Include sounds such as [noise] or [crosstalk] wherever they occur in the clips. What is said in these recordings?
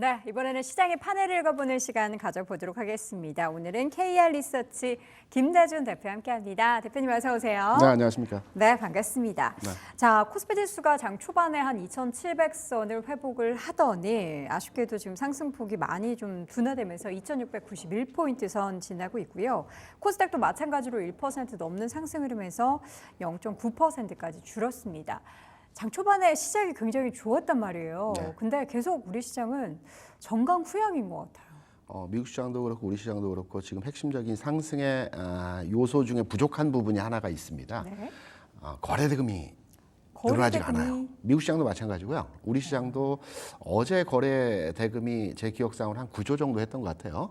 네, 이번에는 시장의 판을 읽어보는 시간 가져보도록 하겠습니다. 오늘은 KR 리서치 김대준 대표 함께합니다. 대표님 어서 오세요. 네, 안녕하십니까. 네, 반갑습니다. 네. 자, 코스피 지수가 장 초반에 한 2,700선을 회복을 하더니 아쉽게도 지금 상승폭이 많이 좀 둔화되면서 2,691포인트 선 지나고 있고요. 코스닥도 마찬가지로 1% 넘는 상승 흐름에서 0.9%까지 줄었습니다. 장 초반에 시작이 굉장히 좋았단 말이에요. 네. 근데 계속 우리 시장은 정강 후양인 것 같아요. 어, 미국 시장도 그렇고 우리 시장도 그렇고 지금 핵심적인 상승의 아, 요소 중에 부족한 부분이 하나가 있습니다. 네. 어, 거래 대금이 늘어나지 거래대금이- 않아요. 미국 시장도 마찬가지고요. 우리 시장도 어제 거래 대금이 제 기억상으로 한 9조 정도 했던 것 같아요.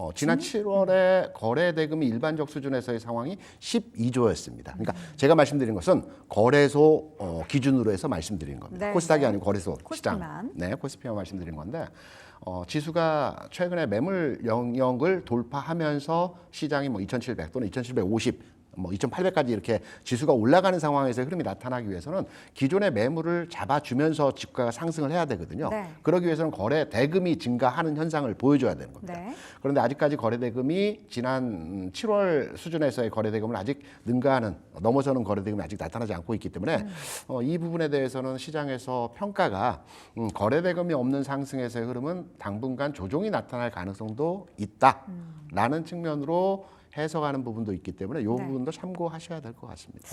어, 지난 7월에 거래 대금이 일반적 수준에서의 상황이 12조였습니다. 그러니까 제가 말씀드린 것은 거래소 어, 기준으로 해서 말씀드린 겁니다. 네, 코스닥이 네. 아니고 거래소 시장. 코스피만. 네, 코스피만 말씀드린 건데 어, 지수가 최근에 매물 영역을 돌파하면서 시장이 뭐 2,700 또는 2,750 뭐 2,800까지 이렇게 지수가 올라가는 상황에서 흐름이 나타나기 위해서는 기존의 매물을 잡아주면서 주가가 상승을 해야 되거든요. 네. 그러기 위해서는 거래 대금이 증가하는 현상을 보여줘야 되는 겁니다. 네. 그런데 아직까지 거래 대금이 지난 7월 수준에서의 거래 대금은 아직 능가하는 넘어서는 거래 대금이 아직 나타나지 않고 있기 때문에 어, 이 부분에 대해서는 시장에서 평가가 음, 거래 대금이 없는 상승에서의 흐름은 당분간 조정이 나타날 가능성도 있다라는 측면으로 해석하는 부분도 있기 때문에 이 네. 부분도 참고하셔야 될 것 같습니다.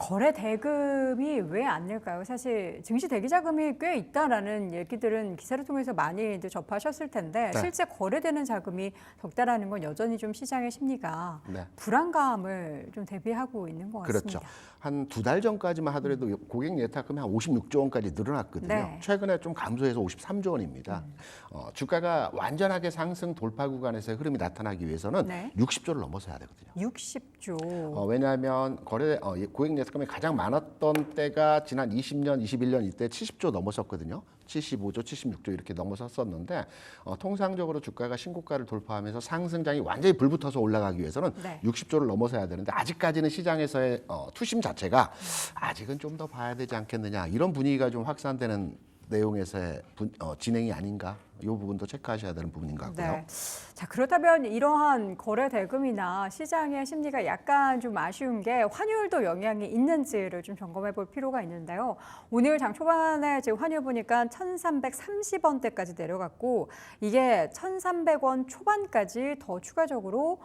거래 대금이 왜 안 늘까요? 사실 증시 대기 자금이 꽤 있다라는 얘기들은 기사를 통해서 많이들 접하셨을 텐데 네. 실제 거래되는 자금이 적다라는 건 여전히 좀 시장의 심리가 네. 불안감을 좀 대비하고 있는 것 같습니다. 그렇죠. 한 두 달 전까지만 하더라도 고객 예탁금이 한 56조 원까지 늘어났거든요. 네. 최근에 좀 감소해서 53조 원입니다. 어, 주가가 완전하게 상승 돌파 구간에서의 흐름이 나타나기 위해서는 네. 60조를 넘어서야 되거든요. 60조. 어, 왜냐하면 거래 어, 예, 고객 예탁 금이 가장 많았던 때가 지난 20년, 21년 이때 70조 넘었었거든요. 75조, 76조 이렇게 넘어섰었는데 어, 통상적으로 주가가 신고가를 돌파하면서 상승장이 완전히 불붙어서 올라가기 위해서는 네. 60조를 넘어서야 되는데 아직까지는 시장에서의 어, 투심 자체가 아직은 좀 더 봐야 되지 않겠느냐 이런 분위기가 좀 확산되는 내용에서의 분- 어, 진행이 아닌가 이 부분도 체크하셔야 되는 부분인 것 같고요. 네. 자 그렇다면 이러한 거래 대금이나 시장의 심리가 약간 좀 아쉬운 게 환율도 영향이 있는지를 좀 점검해 볼 필요가 있는데요. 오늘 장 초반에 지금 환율 보니까 1,330원대까지 내려갔고 이게 1,300원 초반까지 더 추가적으로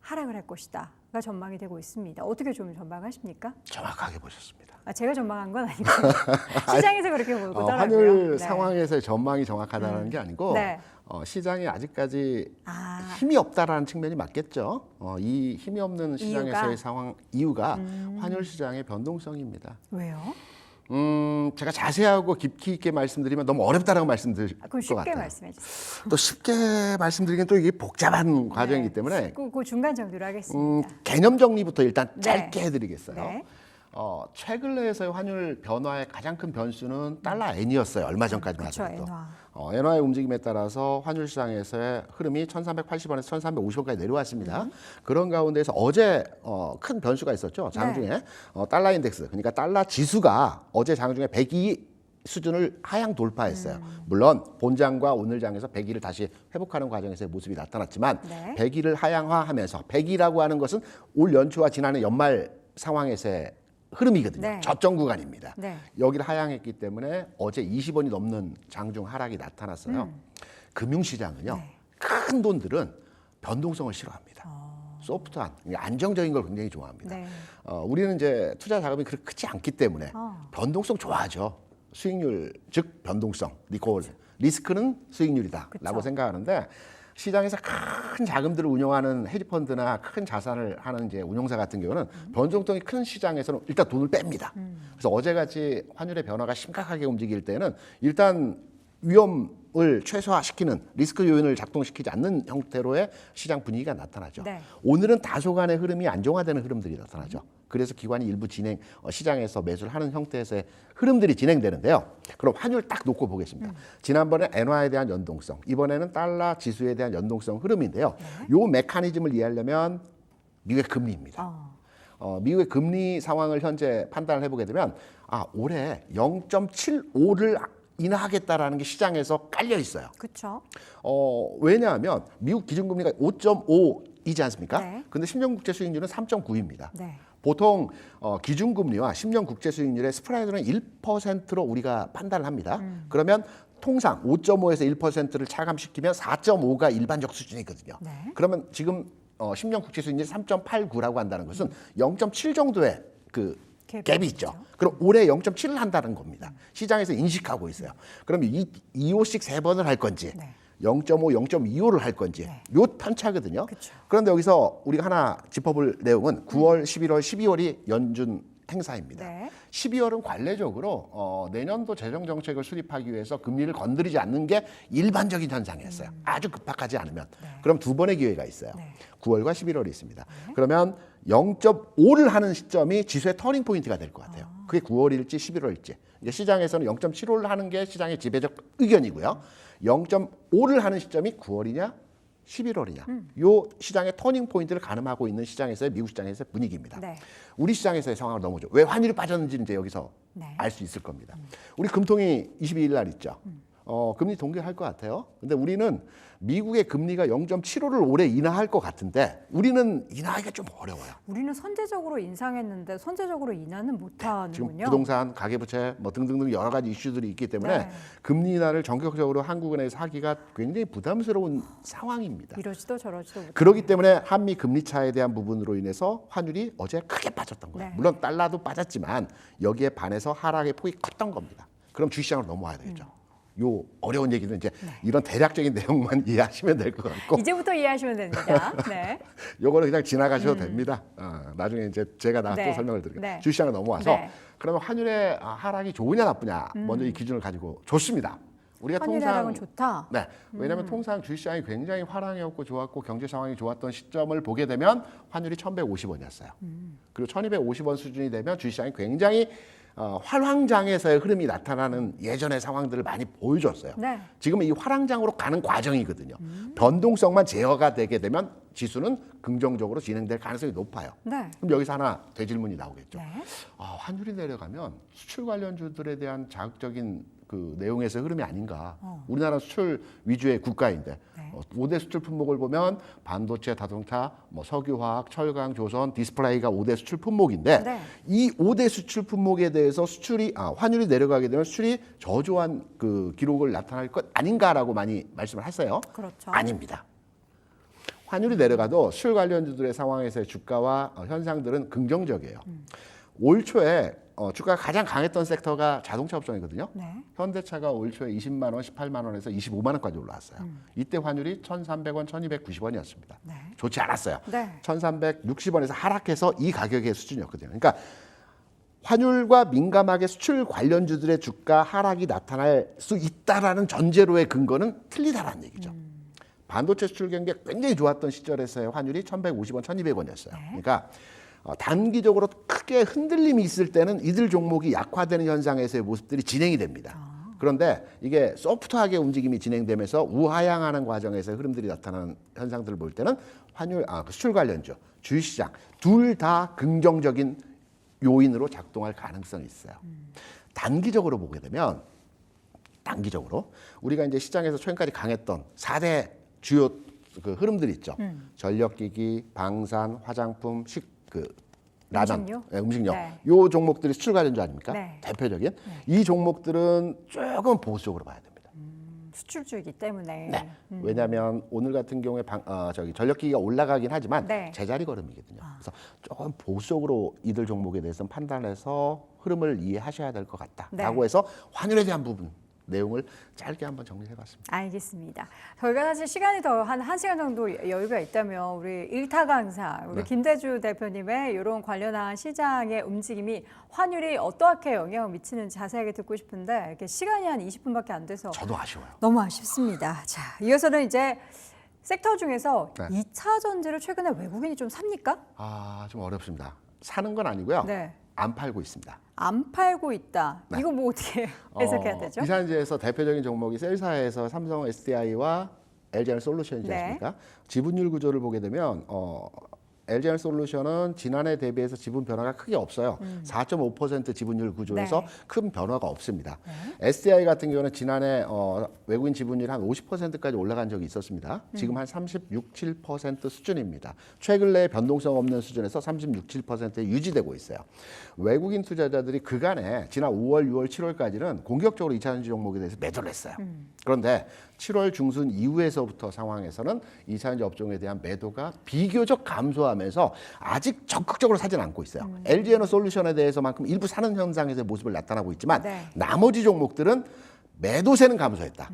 하락을 할 것이다 가 전망이 되고 있습니다. 어떻게 좀 전망하십니까? 정확하게 보셨습니다. 아, 제가 전망한 건 아니고 [laughs] 시장에서 그렇게 어, 보더라고요. 환율 네. 상황에서의 전망이 정확하다는 게 아니고 네. 어, 시장이 아직까지 아. 힘이 없다라는 측면이 맞겠죠. 어, 이 힘이 없는 시장에서의 이유가? 음. 상황 이유가 환율 시장의 변동성입니다. 왜요? 음, 제가 자세하고 깊이 있게 말씀드리면 너무 어렵다라고 말씀드릴 아, 그럼 것 쉽게 같아요. 말씀해 주세요. 또 쉽게 말씀드리긴 또 이게 복잡한 과정이기 때문에 그, 그 중간 정도로 음, 하겠습니다. 개념 정리부터 일단 네. 짧게 해드리겠어요. 네. 어, 최근에서의 환율 변화의 가장 큰 변수는 달러 N이었어요. 얼마 전까지만 그렇죠, 하더라도. 엔화. 어, 엔화의 움직임에 따라서 환율 시장에서의 흐름이 1,380원에서 1,350원까지 내려왔습니다. 음. 그런 가운데서 어제 어, 큰 변수가 있었죠. 네. 장중에 어, 달러 인덱스, 그러니까 달러 지수가 어제 장중에 102 수준을 하향 돌파했어요. 음. 물론 본장과 오늘 장에서 100일을 다시 회복하는 과정에서의 모습이 나타났지만 네. 100일을 하향화하면서 100이라고 하는 것은 올 연초와 지난해 연말 상황에서의 흐름이거든요. 네. 저점 구간입니다. 네. 여기를 하향했기 때문에 어제 20원이 넘는 장중 하락이 나타났어요. 금융시장은요. 음. 네. 큰 돈들은 변동성을 싫어합니다. 소프트한 안정적인 걸 굉장히 좋아합니다. 네. 어, 우리는 이제 투자 자금이 그렇게 크지 않기 때문에 어. 변동성 좋아하죠. 수익률 즉 변동성, 리콜 리스크는 수익률이다라고 그쵸. 생각하는데 시장에서 큰 자금들을 운영하는 헤지펀드나 큰 자산을 하는 이제 운용사 같은 경우는 변동성이 큰 시장에서는 일단 돈을 뺍니다. 그래서 어제같이 환율의 변화가 심각하게 움직일 때는 일단 위험을 최소화시키는 리스크 요인을 작동시키지 않는 형태로의 시장 분위기가 나타나죠. 네. 오늘은 다소간의 흐름이 안정화되는 흐름들이 나타나죠. 그래서 기관이 일부 진행 어, 시장에서 매수를 하는 형태에서의 흐름들이 진행되는데요. 그럼 환율 딱 놓고 보겠습니다. 지난번에 엔화에 대한 연동성, 이번에는 달러 지수에 대한 연동성 흐름인데요. 요 메커니즘을 이해하려면 미국의 금리입니다. 어. 어, 미국의 금리 상황을 현재 판단을 해보게 되면 아 올해 0.75를 인하하겠다라는 게 시장에서 깔려 있어요. 그렇죠. 어, 왜냐하면 미국 기준금리가 5.5이지 않습니까? 네. 근데 10년 국제 수익률은 3.9입니다. 네. 보통 어, 기준금리와 10년 국제 수익률의 스프레드는 1%로 우리가 판단을 합니다. 음. 그러면 통상 5.5에서 1%를 차감시키면 4.5가 일반적 수준이거든요. 네. 그러면 지금 어, 10년 국제 수익률이 3.89라고 한다는 것은 0.7 정도의 그 갭이 갭이 있죠. 그럼 올해 0.7을 한다는 겁니다. 시장에서 인식하고 있어요. 그럼 이 2호씩 세 번을 할 건지 네. 0.5, 0.25를 할 건지 네. 요 편차거든요. 그쵸. 그런데 여기서 우리가 하나 짚어볼 내용은 9월, 11월, 12월이 연준 행사입니다. 네. 12월은 관례적으로 어, 내년도 재정 정책을 수립하기 위해서 금리를 건드리지 않는 게 일반적인 현상이었어요. 아주 급박하지 않으면. 그럼 두 번의 기회가 있어요. 네. 9월과 11월이 있습니다. 그러면 0.5를 하는 시점이 지수의 터닝 포인트가 될 것 같아요. 그게 9월일지 11월일지. 이제 시장에서는 0.75를 하는 게 시장의 지배적 의견이고요. 0.5를 하는 시점이 9월이냐 11월이냐. 음. 요 시장의 터닝 포인트를 가늠하고 있는 시장에서의 미국 시장에서의 분위기입니다. 네. 우리 시장에서의 상황을 좋아. 왜 환율이 빠졌는지 이제 여기서 네. 알수 있을 겁니다. 우리 금통이 22일 날 있죠. 음. 어, 금리 동결할 것 같아요. 근데 우리는 미국의 금리가 0.75를 올해 인하할 것 같은데 우리는 인하하기가 좀 어려워요. 우리는 선제적으로 인상했는데 선제적으로 인하는 지금 못하는군요. 부동산, 가계부채 뭐 등등등 여러 가지 이슈들이 있기 때문에 네. 금리 인하를 전격적으로 한국은행에서 하기가 굉장히 부담스러운 상황입니다. 이러지도 저러지도 못. 그렇기 때문에 한미 금리 차에 대한 부분으로 인해서 환율이 어제 크게 빠졌던 거예요. 네. 물론 달러도 빠졌지만 여기에 반해서 하락의 폭이 컸던 겁니다. 그럼 주시장으로 넘어와야 되겠죠. 음. 요 어려운 얘기는 이제 네. 이런 대략적인 [laughs] 내용만 이해하시면 될 것 같고 이제부터 이해하시면 됩니다. [laughs] 네. 요거는 그냥 지나가셔도 됩니다. 어, 나중에 이제 제가 나또 네. 설명을 드릴게요. 네. 주시장으로 넘어와서 네. 그러면 환율의 아, 하락이 좋으냐 나쁘냐 먼저 이 기준을 가지고 좋습니다. 우리가 통상 좋다. 네. 왜냐하면 통상 주식시장이 굉장히 화랑이었고 좋았고 경제 상황이 좋았던 시점을 보게 되면 환율이 1,150원이었어요. 그리고 1,250원 수준이 되면 주식시장이 굉장히 어, 활황장에서의 흐름이 나타나는 예전의 상황들을 많이 보여줬어요. 네. 지금 이 활황장으로 가는 과정이거든요. 변동성만 제어가 되게 되면 지수는 긍정적으로 진행될 가능성이 높아요. 네. 그럼 여기서 하나 대질문이 나오겠죠. 네. 아, 환율이 내려가면 수출 관련주들에 대한 자극적인 그 내용에서 흐름이 아닌가. 우리나라 수출 위주의 국가인데 네. 어, 5대 수출 품목을 보면 반도체, 자동차, 뭐 석유화학, 철강, 조선, 디스플레이가 5대 수출 품목인데 네. 이 5대 수출 품목에 대해서 수출이 아, 환율이 내려가게 되면 수출이 저조한 그 기록을 나타날 것 아닌가라고 많이 말씀을 하세요. 그렇죠. 아닙니다. 환율이 내려가도 수출 관련주들의 상황에서의 주가와 어, 현상들은 긍정적이에요. 올 초에 어, 주가가 가장 강했던 섹터가 자동차 업종이거든요. 네. 현대차가 올 초에 20만 원, 18만 원에서 25만 원까지 올라왔어요. 이때 환율이 1,300원, 1,290원이었습니다. 네. 좋지 않았어요. 네. 1,360원에서 하락해서 이 가격의 수준이었거든요. 그러니까 환율과 민감하게 수출 관련주들의 주가 하락이 나타날 수 있다라는 전제로의 근거는 틀리다라는 얘기죠. 반도체 수출 경기 굉장히 좋았던 시절에서의 환율이 1,150원, 1,200원이었어요. 그러니까 어, 단기적으로 크게 흔들림이 있을 때는 이들 종목이 약화되는 현상에서의 모습들이 진행이 됩니다. 그런데 이게 소프트하게 움직임이 진행되면서 우하향하는 과정에서 흐름들이 나타나는 현상들을 볼 때는 환율, 아, 그 수출 관련주, 주식시장 둘 다 긍정적인 요인으로 작동할 가능성이 있어요. 단기적으로 보게 되면 단기적으로 우리가 이제 시장에서 최근까지 강했던 4대 주요 그 흐름들이 있죠. 전력기기, 방산, 화장품, 식 그 라면, 음식료? 네, 음식료. 네. 요 종목들이 수출 관련주 아닙니까? 네. 대표적인 이 종목들은 조금 보수적으로 봐야 됩니다. 수출주이기 때문에. 네. 왜냐하면 오늘 같은 경우에 방, 어, 저기 전력기기가 올라가긴 하지만 네. 제자리 걸음이거든요. 그래서 조금 보수적으로 이들 종목에 대해서는 판단해서 흐름을 이해하셔야 될 것 같다라고 네. 해서 환율에 대한 부분 내용을 짧게 한번 정리해봤습니다. 알겠습니다. 저희가 사실 시간이 더 한 1시간 정도 여유가 있다면 우리 일타 강사, 우리 네. 김대주 대표님의 이런 관련한 시장의 움직임이 환율이 어떻게 영향을 미치는지 자세하게 듣고 싶은데 이렇게 시간이 한 20분밖에 안 돼서 저도 아쉬워요. 너무 아쉽습니다. 자, 이어서는 이제 섹터 중에서 네. 이 2차 전지를 최근에 외국인이 좀 삽니까? 아, 좀 어렵습니다. 사는 건 아니고요. 네. 안 팔고 있습니다. 안 팔고 있다. 네. 이거 뭐 어떻게 해석해야 어, 되죠? 이산지에서 대표적인 종목이 셀사에서 삼성 SDI와 LGR 솔루션이지 네. 않습니까? 지분율 구조를 보게 되면 어, LGR 솔루션은 지난해 대비해서 지분 변화가 크게 없어요. 4.5% 지분율 구조에서 네. 큰 변화가 없습니다. SDI 같은 경우는 지난해 어, 외국인 지분율이 한 50%까지 올라간 적이 있었습니다. 지금 한 36, 7% 수준입니다. 최근 내 변동성 없는 수준에서 36, 7%에 유지되고 있어요. 외국인 투자자들이 그간에 지난 5월, 6월, 7월까지는 공격적으로 2차전지 종목에 대해서 매도를 했어요. 그런데 7월 중순 이후에서부터 상황에서는 2차전지 업종에 대한 매도가 비교적 감소하면서 아직 적극적으로 사진 않고 있어요. LG에너 솔루션에 대해서만큼 일부 사는 현상에서의 모습을 나타나고 있지만 네. 나머지 종목들은 매도세는 감소했다.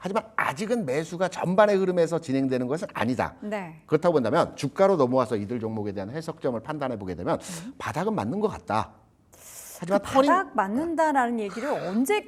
하지만 아직은 매수가 전반의 흐름에서 진행되는 것은 아니다. 네. 그렇다고 본다면 주가로 넘어와서 이들 종목에 대한 해석점을 판단해 보게 되면 바닥은 맞는 것 같다. 하지만 그 터닝 바닥 맞는다라는 얘기를 언제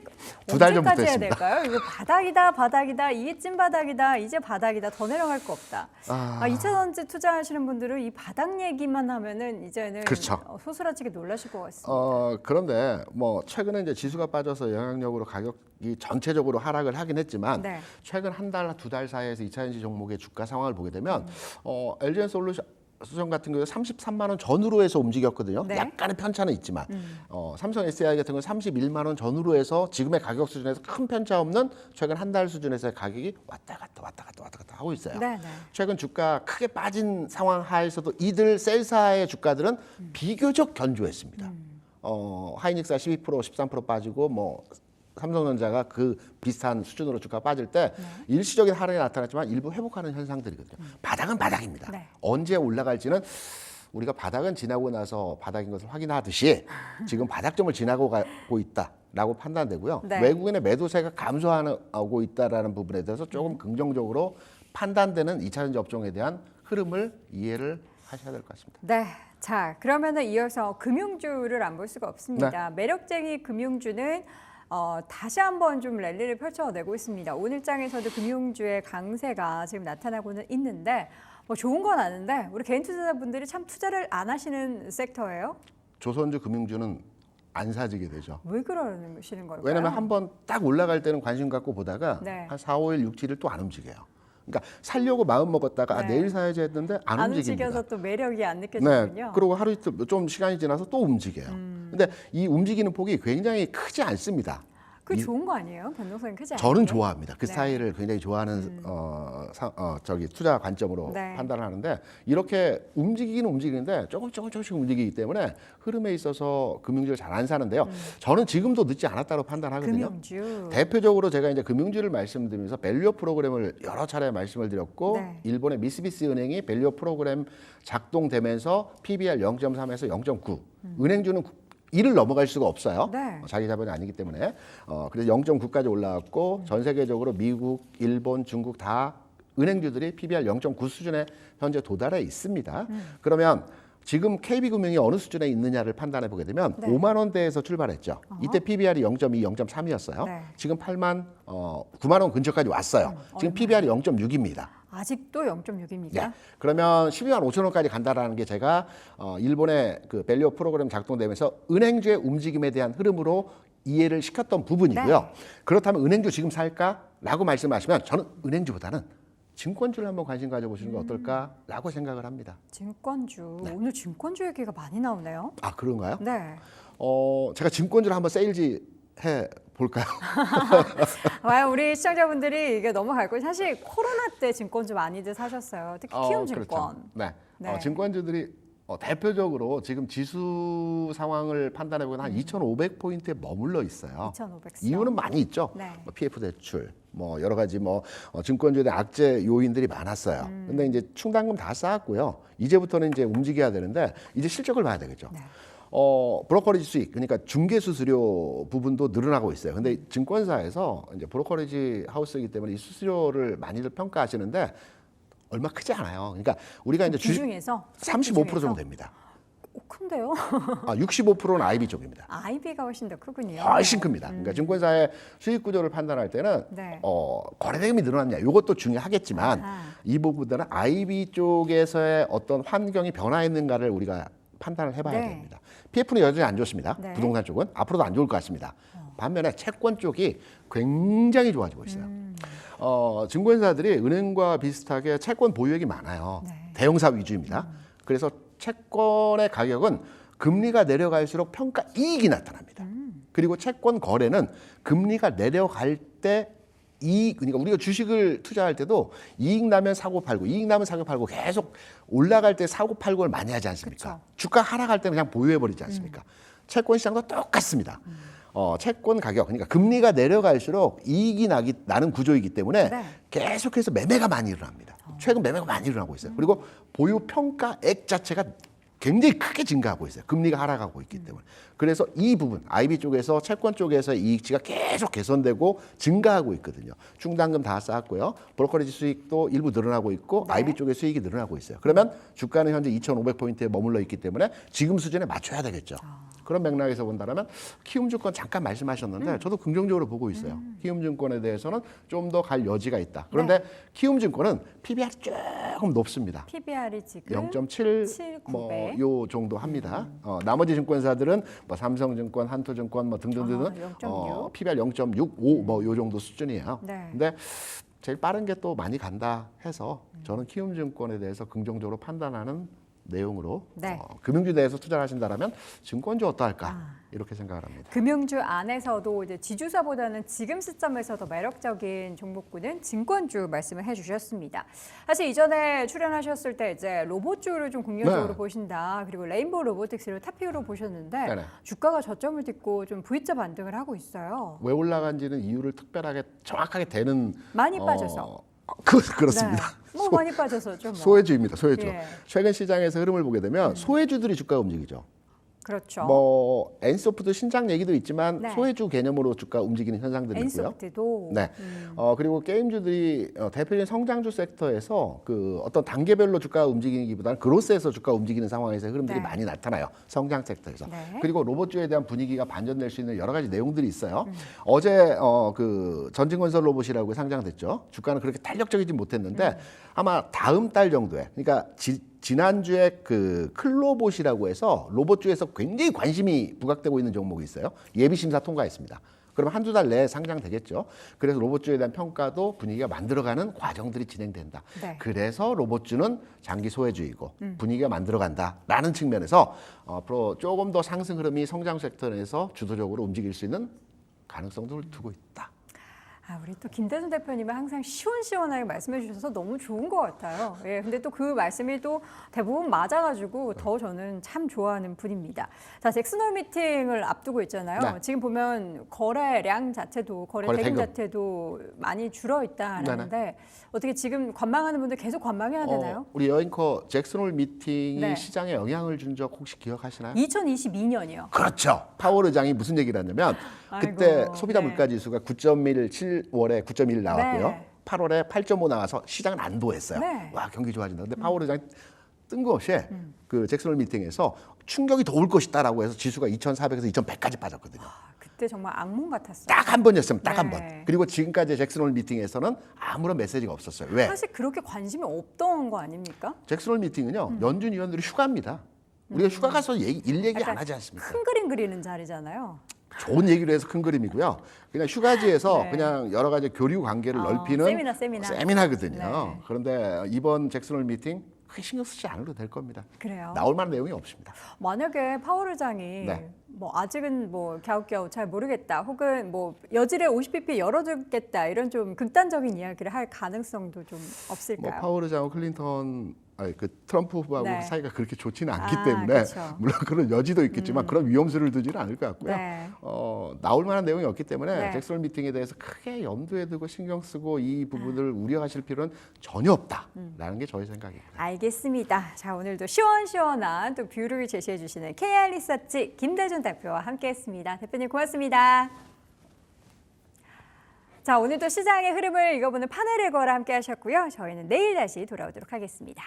두 달 전부터 언제까지 해야 했습니다. 될까요? 이거 바닥이다 바닥이다 이게 찐 바닥이다 이제 바닥이다 더 내려갈 거 없다. 아. 아, 2차 전지 투자하시는 분들은 이 바닥 얘기만 하면은 이제는 그렇죠. 어, 소스라치게 놀라실 것 같습니다. 어 그런데 뭐 최근에 이제 지수가 빠져서 영향력으로 가격이 전체적으로 하락을 하긴 했지만 네. 최근 한 달, 두달 사이에서 2차전지 종목의 주가 상황을 보게 되면 어 LGN 솔루션 수정 같은 경우에 33만 원 전후로 해서 움직였거든요. 네. 약간의 편차는 있지만 어, 삼성 SDI 같은 경우 31만 원 전후로 해서 지금의 가격 수준에서 큰 편차 없는 최근 한 달 수준에서의 가격이 왔다 갔다 왔다 갔다 왔다 갔다 하고 있어요. 네, 네. 최근 주가 크게 빠진 상황 하에서도 이들 셀사의 주가들은 비교적 견조했습니다. 어, 하이닉스가 12% 13% 빠지고 뭐 삼성전자가 그 비슷한 수준으로 주가 빠질 때 일시적인 하락이 나타났지만 일부 회복하는 현상들이거든요. 바닥은 바닥입니다. 네. 언제 올라갈지는 우리가 바닥은 지나고 나서 바닥인 것을 확인하듯이 지금 바닥점을 지나고 가고 있다라고 판단되고요. 네. 외국인의 매도세가 감소하고 있다라는 부분에 대해서 조금 긍정적으로 판단되는 2차전지 업종에 대한 흐름을 이해를 하셔야 될 것 같습니다. 네. 자, 그러면은 이어서 금융주를 안 볼 수가 없습니다. 네. 매력쟁이 금융주는 어, 다시 한번 좀 랠리를 펼쳐내고 있습니다. 오늘 장에서도 금융주의 강세가 지금 나타나고는 있는데 뭐 좋은 건 아는데 우리 개인 투자자분들이 참 투자를 안 하시는 섹터예요. 조선주 금융주는 안 사지게 되죠. 왜 그러시는 걸까요? 왜냐하면 한 번 딱 올라갈 때는 관심 갖고 보다가 네. 한 4, 5일, 6, 7일 또 안 움직여요. 그러니까 살려고 마음 먹었다가 아, 네. 내일 사야지 했는데 안, 안 움직입니다. 움직여서 또 매력이 안 네. 느껴지군요. 음. 그리고 하루 이틀 좀 시간이 지나서 또 움직여요. 근데 이 움직이는 폭이 굉장히 크지 않습니다. 그 좋은 거 아니에요? 변동성이 크지 않아요? 저는 좋아합니다. 그 네. 음. 스타일을 굉장히 좋아하는 어, 사- 어, 저기 투자 관점으로 네. 판단을 하는데 이렇게 움직이기는 움직이는데 조금 조금 조금씩 움직이기 때문에 흐름에 있어서 금융주를 잘 안 사는데요. 저는 지금도 늦지 않았다고 판단하거든요. 음. 금융주. 대표적으로 제가 이제 금융주를 말씀드리면서 밸류어 프로그램을 여러 차례 말씀을 드렸고 네. 일본의 미쓰비시 은행이 밸류어 프로그램 작동되면서 PBR 0.3에서 0.9 은행주는 1을 넘어갈 수가 없어요. 네. 어, 자기 자본이 아니기 때문에 어, 그래서 0.9까지 올라왔고 전 세계적으로 미국, 일본, 중국 다 은행주들이 PBR 0.9 수준에 현재 도달해 있습니다. 음. 그러면 지금 KB금융이 어느 수준에 있느냐를 판단해 보게 되면 네. 5만 원대에서 출발했죠. 이때 PBR이 0.2, 0.3이었어요. 네. 음, 지금 8만 어, 9만 원 근처까지 왔어요. 지금 PBR이 0.6입니다. 아직도 0.6입니까? 예. 그러면 12만 5천 원까지 간다라는 게 제가 어, 일본의 그 밸류 프로그램 작동되면서 은행주의 움직임에 대한 흐름으로 이해를 시켰던 부분이고요. 네. 그렇다면 은행주 지금 살까라고 말씀하시면 저는 은행주보다는 증권주를 한번 관심 가져보시는 게 음. 어떨까라고 생각을 합니다. 증권주. 네. 오늘 증권주 얘기가 많이 나오네요. 아 그런가요? 네. 어 제가 증권주를 한번 세일즈 해 볼까요? 과연 우리 시청자분들이 이게 넘어갈 거예요. 사실 코로나 때 증권주 많이들 사셨어요. 특히 키움증권. 그렇죠. 네. 네. 어, 증권주들이 어, 대표적으로 지금 지수 상황을 판단해 보면 한 2,500포인트에 머물러 있어요. 2,500 선. 이유는 많이 있죠. 네. 뭐 PF 대출, 뭐 여러 가지 뭐 어, 증권주에 대한 악재 요인들이 많았어요. 음. 근데 이제 충당금 다 쌓았고요. 이제부터는 이제 움직여야 되는데 이제 실적을 봐야 되겠죠. 네. 어, 브로커리지 수익, 그러니까 중개 수수료 부분도 늘어나고 있어요. 근데 증권사에서 이제 브로커리지 하우스이기 때문에 이 수수료를 많이들 평가하시는데 얼마 크지 않아요. 그러니까 우리가 이제 주식 비중에서 35% 정도 됩니다. 오, 큰데요? [laughs] 아, 65%는 IB 쪽입니다. 아이비가 훨씬 더 크군요. 훨씬 큽니다. 그러니까 증권사의 수익 구조를 판단할 때는 네. 어, 거래대금이 늘어났냐 이것도 중요하겠지만 아하. 이 부분들은 IB 쪽에서의 어떤 환경이 변화했는가를 우리가 판단을 해봐야 네. 됩니다. PF는 여전히 안 좋습니다. 네. 부동산 쪽은 앞으로도 안 좋을 것 같습니다. 반면에 채권 쪽이 굉장히 좋아지고 있어요. 음. 어, 증권사들이 은행과 비슷하게 채권 보유액이 많아요. 네. 대형사 위주입니다. 그래서 채권의 가격은 금리가 내려갈수록 평가 이익이 나타납니다. 그리고 채권 거래는 금리가 내려갈 때 이익 그러니까 우리가 주식을 투자할 때도 이익 나면 사고 팔고 이익 나면 사고 팔고 계속 올라갈 때 사고 팔고를 많이 하지 않습니까? 그쵸. 주가 하락할 때는 그냥 보유해 버리지 않습니까? 채권 시장도 똑같습니다. 어, 채권 가격 그러니까 금리가 내려갈수록 이익이 나기 나는 구조이기 때문에 네. 계속해서 매매가 많이 일어납니다. 최근 매매가 많이 일어나고 있어요. 그리고 보유 평가액 자체가 굉장히 크게 증가하고 있어요. 금리가 하락하고 있기 때문에. 그래서 이 부분 IB 쪽에서 채권 쪽에서 이익치가 계속 개선되고 증가하고 있거든요. 충당금 다 쌓았고요. 브로커리지 수익도 일부 늘어나고 있고 네. IB 쪽의 수익이 늘어나고 있어요. 그러면 주가는 현재 2,500포인트에 머물러 있기 때문에 지금 수준에 맞춰야 되겠죠. 그런 맥락에서 본다면 키움증권 잠깐 말씀하셨는데 저도 긍정적으로 보고 있어요. 키움증권에 대해서는 좀 더 갈 여지가 있다. 그런데 키움증권은 PBR이 조금 높습니다. PBR이 지금 0.7 뭐 7,900. 요 정도 합니다. 어, 나머지 증권사들은 뭐 삼성증권, 한토증권 뭐 등등등은 아, 0.6. 어, PBR 0.65 뭐 요 정도 수준이에요. 네. 근데 제일 빠른 게 또 많이 간다 해서 저는 키움증권에 대해서 긍정적으로 판단하는 내용으로 네. 어, 금융주에 대해서 투자를 하신다면 증권주 어떠할까 아. 이렇게 생각을 합니다. 금융주 안에서도 이제 지주사보다는 지금 시점에서 더 매력적인 종목군은 증권주 말씀을 해주셨습니다. 사실 이전에 출연하셨을 때 이제 로봇주를 좀 긍정적으로 네. 보신다. 그리고 레인보우 로보틱스를 탑피우로 보셨는데 네네. 주가가 저점을 딛고 좀 V자 반등을 하고 있어요. 왜 올라간지는 이유를 특별하게 정확하게 되는 많이 어, 빠져서. 그, 그렇습니다. 네. 뭐 소- 많이 빠져서죠. 뭐. 소외주입니다. 소외주. 예. 음. 최근 시장에서 흐름을 보게 되면 소외주들이 주가 움직이죠. 그렇죠. 뭐 엔소프트 신작 얘기도 있지만 네. 소외주 개념으로 주가 움직이는 현상들이 있고요. 엔소프트도 네. 음. 어 그리고 게임주들이 어, 대표적인 성장주 섹터에서 그 어떤 단계별로 주가 움직이기보다는 그로스에서 주가 움직이는 상황에서 흐름들이 네. 많이 나타나요. 성장 섹터에서. 네. 그리고 로봇주에 대한 분위기가 반전될 수 있는 여러 가지 내용들이 있어요. 음. 어제 어 그 전진건설 로봇이라고 상장됐죠. 주가는 그렇게 탄력적이지 못했는데 음. 아마 다음 달 정도에 그러니까 지, 지난주에 그 클로봇이라고 해서 로봇주에서 굉장히 관심이 부각되고 있는 종목이 있어요. 예비 심사 통과했습니다. 그러면 한두 달 내에 상장되겠죠. 그래서 로봇주에 대한 평가도 분위기가 만들어가는 과정들이 진행된다. 네. 그래서 로봇주는 장기 소외주의고 분위기가 만들어간다라는 측면에서 어, 앞으로 조금 더 상승 흐름이 성장 섹터 에서 주도적으로 움직일 수 있는 가능성들을 두고 있다. 아, 우리 또 김대중 대표님은 항상 시원시원하게 말씀해 주셔서 너무 좋은 것 같아요. 예, 근데 또 그 말씀이 또 대부분 맞아가지고 더 저는 참 좋아하는 분입니다. 자, 잭슨홀 미팅을 앞두고 있잖아요. 네. 지금 보면 거래량 자체도 거래, 거래 대금. 자체도 많이 줄어 있다라는데 어떻게 지금 관망하는 분들 계속 관망해야 되나요? 어, 우리 여앵커 잭슨홀 미팅이 네. 시장에 영향을 준 적 혹시 기억하시나요? 2022년이요. 그렇죠. 파월 의장이 무슨 얘기를 했냐면 [laughs] 그때 아이고, 소비자 네. 물가 지수가 9.1 7월에 9.1 나왔고요. 네. 8월에 8.5 나와서 시장은 안도했어요. 네. 와 경기 좋아진다. 근데 파월 의장이 뜬금없이 음. 그 잭슨홀 미팅에서 충격이 더 올 것이다라고 해서 지수가 2,400에서 2,100까지 빠졌거든요. 아, 그때 정말 악몽 같았어요. 딱 한 번이었으면 딱한 네. 번. 그리고 지금까지 잭슨홀 미팅에서는 아무런 메시지가 없었어요. 왜? 사실 그렇게 관심이 없던 거 아닙니까? 잭슨홀 미팅은요. 음. 연준 위원들이 휴가입니다. 우리가 휴가 가서 얘기, 일 얘기 안 하지 않습니까? 큰 그림 그리는 자리잖아요. 좋은 얘기를 해서 큰 그림이고요. 그냥 휴가지에서 네. 그냥 여러 가지 교류 관계를 어, 넓히는 세미나, 세미나. 거든요 네. 그런데 이번 잭슨홀 미팅 크게 신경 쓰지 않아도 될 겁니다. 그래요. 나올 만한 내용이 없습니다. 만약에 파월 의장이 네. 뭐 아직은 뭐 갸우갸우 잘 모르겠다 혹은 뭐 여지를 50bp 열어주겠다 이런 좀 극단적인 이야기를 할 가능성도 좀뭐 없을까요? 파월 의장하고 클린턴 아니 그 트럼프 후보하고 네. 사이가 그렇게 좋지는 않기 아, 때문에 그쵸. [laughs] 물론 그런 여지도 있겠지만 그런 위험수를 두지는 않을 것 같고요. 네. 어, 나올 만한 내용이 없기 때문에 네. 잭슨홀 미팅에 대해서 크게 염두에 두고 신경 쓰고 이 부분을 우려하실 필요는 전혀 없다라는 게 저의 생각입니다. 알겠습니다. 자 오늘도 시원시원한 또 뷰를 제시해 주시는 KR 리서치 김대준 대표와 함께했습니다. 대표님 고맙습니다. 자 오늘도 시장의 흐름을 읽어보는 파넬의 거라 함께 하셨고요. 저희는 내일 다시 돌아오도록 하겠습니다.